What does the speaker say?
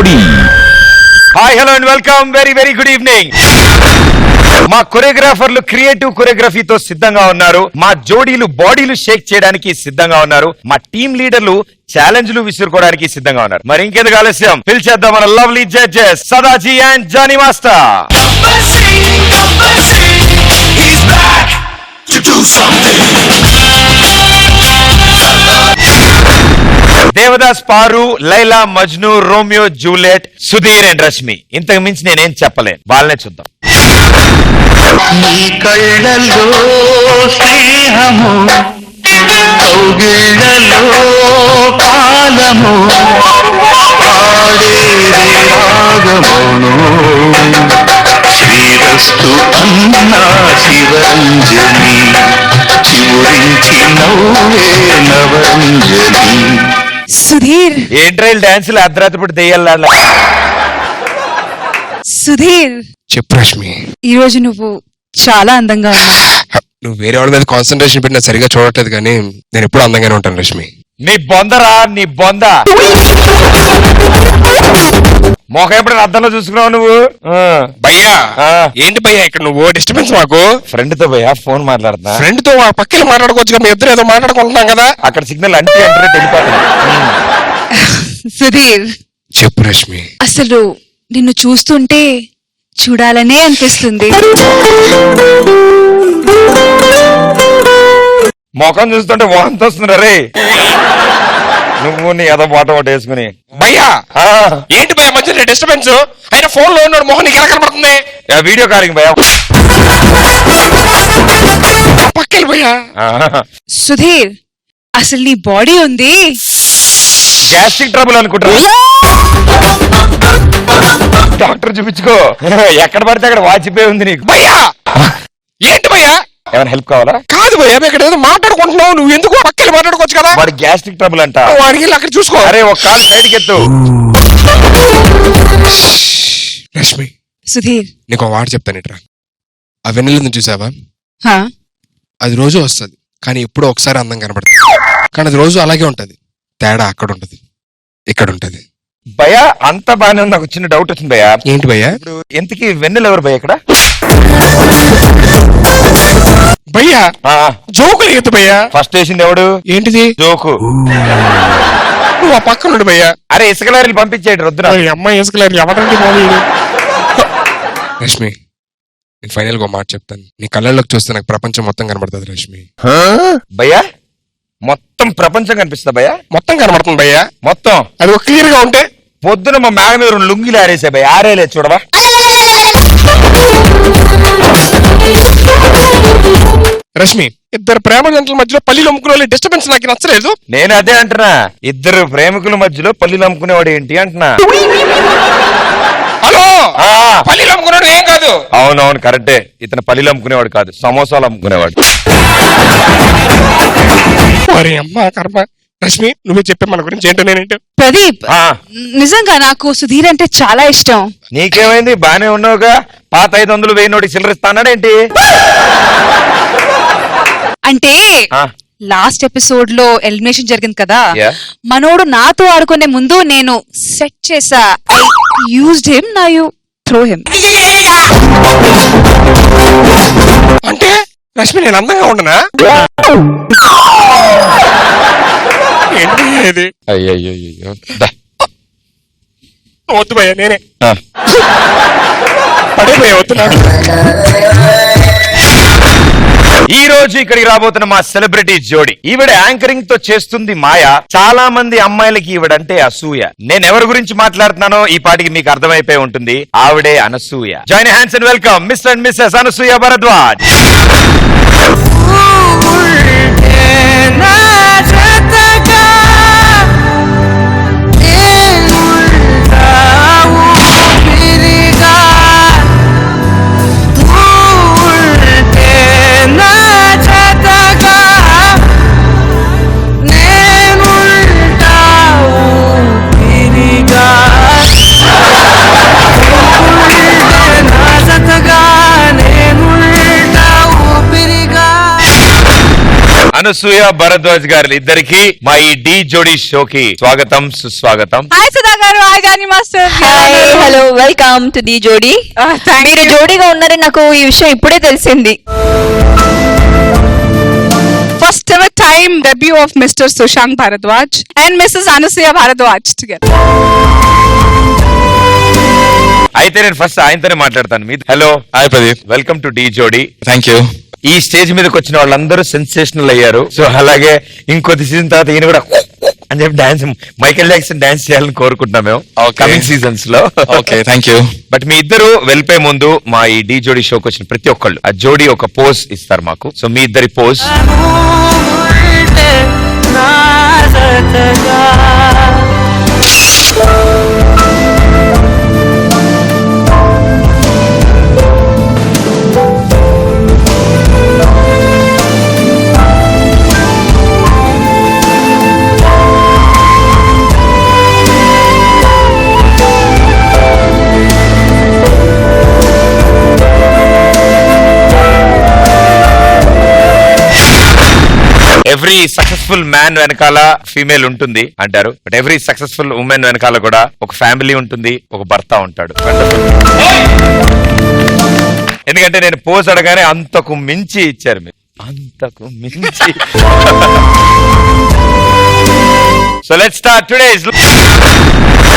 Jodi hi hello and welcome very very good evening మా కొరియోగ్రాఫర్లు creative కొరియోగ్రఫీతో సిద్ధంగా ఉన్నారు. మా జోడీలు బాడీలు షేక్ చేయడానికి సిద్ధంగా ఉన్నారు. మా టీం లీడర్లు ఛాలెంజ్లు విసురుకోవడానికి సిద్ధంగా ఉన్నారు. మరి ఇంకెందుకు ఆలస్యం? పిలిచేద్దాం మన lovely judges Sadaji and Johnny master to do something. Devdas Paru Laila Majnu Romeo Juliet Sudheer and Rashmi. ఇంతకు మించి నేనేం చెప్పలేను. వాళ్ళనే చూద్దాం. నీ కళ్ళలో స్నేహము కౌగిళ్ళలో కాలము శ్రీరస్తు అన్నా శివరంజని చివురించి నవ్వే నవరంజని సుధీర్. ఏంట్రైల్ డాన్సులు అర్ధరాత్రి దెయ్యాల సుధీర్. చెప్పు రష్మి. ఈ రోజు నువ్వు చాలా అందంగా ఉన్నావు. నువ్వు వేరే వాళ్ళ మీద కాన్సన్ట్రేషన్ పెట్టినా సరిగా చూడట్లేదు కానీ నేను ఎప్పుడు అందంగానే ఉంటాను రష్మి. నీ బొందరా నీ బొంద. మొఖం ఎప్పుడు అద్దంలో చూసుకున్నావు నువ్వు? భయ్యా. ఏంటి భయ్యా ఇక్కడ నువ్వు? డిస్టర్బెన్స్ మాకు? ఫ్రెండ్తో పోయా ఫోన్ మాట్లాడుతున్నా. ఫ్రెండ్తో పక్కన మాట్లాడుకోవచ్చు మీ ఇద్దరు ఏదో మాట్లాడుకుంటున్నాం కదా. అక్కడ సిగ్నల్ అంటే అంటే వెళ్ళిపోతుంది. సుధీర్. చెప్పు రష్మి. అసలు నిన్ను చూస్తుంటే చూడాలనే అనిపిస్తుంది. ముఖం చూస్తుంటే వాంతి వస్తుంది రే. నువ్వు నీ ఏదో బాట ఒకటి వేసుకుని. భయ్యా! ఏంటి భయ్యా మధ్య డిస్టర్బెన్స్ ఆయన ఫోన్లో ఉన్నాడు మొహం నీకు ఎలా కనపడుతుంది ఆ వీడియో కాలింగ్ భయ పక్కన భయ్యా సుధీర్ అసలు నీ బాడీ ఉంది? గ్యాస్ట్రిక్ ట్రబుల్ అనుకుంటా డాక్టర్ చూపించుకో. ఎక్కడ పడితే అక్కడ వాచిపోయి ఉంది నీకు. భయ్యా! ఏంటి భయ్యా? ఏమైనా హెల్ప్ కావాలా? కాదు భయ్యా ఇక్కడ ఏదో మాట్లాడుకుంటున్నావు నువ్వు ఎందుకు పక్కన మాట్లాడుకోవచ్చు కదా? వాడి గ్యాస్ట్రిక్ ట్రబుల్ అంట. వాడికి వెళ్ళి అక్కడ చూసుకో. అరే ఒక కాలు సైడ్కి ఎత్తు. రష్మి సుధీర్. నీకు ఒక మాట చెప్తాను ఇట్రా. ఆ వెన్నెలను చూసావా? హా? అది రోజు వస్తుంది కానీ ఎప్పుడో ఒకసారి అందం కనబడుతుంది. కానీ అది రోజు అలాగే ఉంటది. తేడా అక్కడ ఉంటది ఇక్కడ ఉంటది. భయ అంత బాగానే ఉంది. నాకు చిన్న డౌట్ వచ్చింది భయ ఏంటి భయ్యా? ఇప్పుడు ఎంతకి వెన్నెల ఎవరు భయ ఇక్కడ? భయ్యా జోకులు ఎత్తు భయ్యా. ఫస్ట్ వేసింది ఎవడు? ఏంటిది? జోకు. నువ్వు ఆ పక్కన ఉండు భయ్యా. అరే ఇసుక లారీలు పంపించేయండి ఈ అమ్మాయి వేసుకోలేరు ఎవరండి బాబు నేను ఫైనల్గా మాట చెప్తాను. నీ కళ్ళల్లోకి చూస్తే నాకు ప్రపంచం మొత్తం కనబడుతుంది రష్మి. భయ్యా మొత్తం ప్రపంచం కనిపిస్తా భయ్యా? మొత్తం కనబడుతుంది భయ్యా. మొత్తం? అది ఒక క్లియర్గా ఉంటే? పొద్దున మా మేఘ మీద లుంగిలు ఆరేసా భయ్య. ఆరేలే చూడవా? రష్మి ఇద్దరు ప్రేమ జంటల మధ్యలో పల్లీలు అమ్ముకునే వాళ్ళు డిస్టర్బెన్స్ నాకు నచ్చలేదు. నేను అదే అంటున్నా. ఇద్దరు ప్రేమికుల మధ్యలో పల్లీలు అమ్ముకునేవాడు ఏంటి అంటున్నా. హలో! ఆ, పల్లీలు అమ్ముకున్నాడు ఏం కాదు. అవునవును కరెక్టే. ఇతను పల్లీలు అమ్ముకునేవాడు కాదు సమోసాలు అమ్ముకునేవాడు. మరి అమ్మ కర్మ. రష్మి నువ్వే చెప్పే మన గురించి ఏంటో నేనేంటో? ప్రదీప్ ఆ, నిజంగా నాకు సుధీర్ అంటే చాలా ఇష్టం. నీకేమైంది? బానే ఉన్నావుగా. పాత ఐదు వందలు వెయ్యి నోటి చిల్లరిస్తానాడేంటి? అంటే. లాస్ట్ ఎపిసోడ్లో ఎలిమినేషన్ జరిగింది కదా. మనోడు నాతో ఆడుకునే ముందు నేను సెట్ చేసా. ఐ యూజ్డ్ హిమ్ నా యూ త్రో హిమ్. అంటే రష్మి నేను అందంగా ఉండనా? ఏంటి వద్దు భయ్యా నేనే. పడే భయ్యా వద్దు నాకు. ఈ రోజు ఇక్కడికి రాబోతున్న మా సెలబ్రిటీ జోడి. ఈవిడ యాంకరింగ్తో చేస్తుంది మాయ. చాలా మంది అమ్మాయిలకి ఈవిడంటే అసూయ. నేను ఎవరి గురించి మాట్లాడుతున్నానో ఈ పాటికి మీకు అర్థమైపోయి ఉంటుంది. ఆవిడే Anasuya. Join hands and welcome mister and missus Anasuya Bharadwaj. Anasuya Bharadwaj గారి ఇద్దరికి మా ఈ డి జోడి షోకి స్వాగతం సుస్వాగతం. Hi Sudha garu. Hi master. Hi hello welcome to the Jodi మీరు. జోడీగా ఉన్నారని నాకు ఈ విషయం ఇప్పుడే తెలిసింది. First ever time debut of mister Sushant Bharadwaj and missus Anasuya Bharadwaj together అయితే నేను ఫస్ట్ ఆయనతోనే మాట్లాడతాను. మీ hello hi Pradeep welcome to the Jodi thank you ఈ స్టేజ్ మీదకి వచ్చిన వాళ్ళందరూ సెన్సేషనల్ అయ్యారు. సో అలాగే ఇంకొద్ది సీజన్ తర్వాత ఈయన కూడా అని చెప్పి డాన్స్ మైకేల్ జాక్సన్ డాన్స్ చేయాలని కోరుకుంటున్నాం మేము. కమింగ్ సీజన్స్లో ఓకే థ్యాంక్ యూ. బట్ మీ ఇద్దరు వెళ్ళిపోయే ముందు మా ఈ డి జోడి షోకి వచ్చిన ప్రతి ఒక్కళ్ళు ఆ జోడి ఒక పోజ్ ఇస్తారు మాకు. సో మీ ఇద్దరి పోజ్. ఎవ్రీ సక్సెస్ఫుల్ మ్యాన్ వెనకాల ఫీమేల్ ఉంటుంది అంటారు. బట్ ఎవ్రీ సక్సెస్ఫుల్ ఉమెన్ వెనకాల కూడా ఒక ఫ్యామిలీ ఉంటుంది ఒక భర్త ఉంటాడు. ఎందుకంటే నేను పోజ్ అడగానే అంతకు మించి ఇచ్చారు మీరు. అంతకు మించి. So let start today's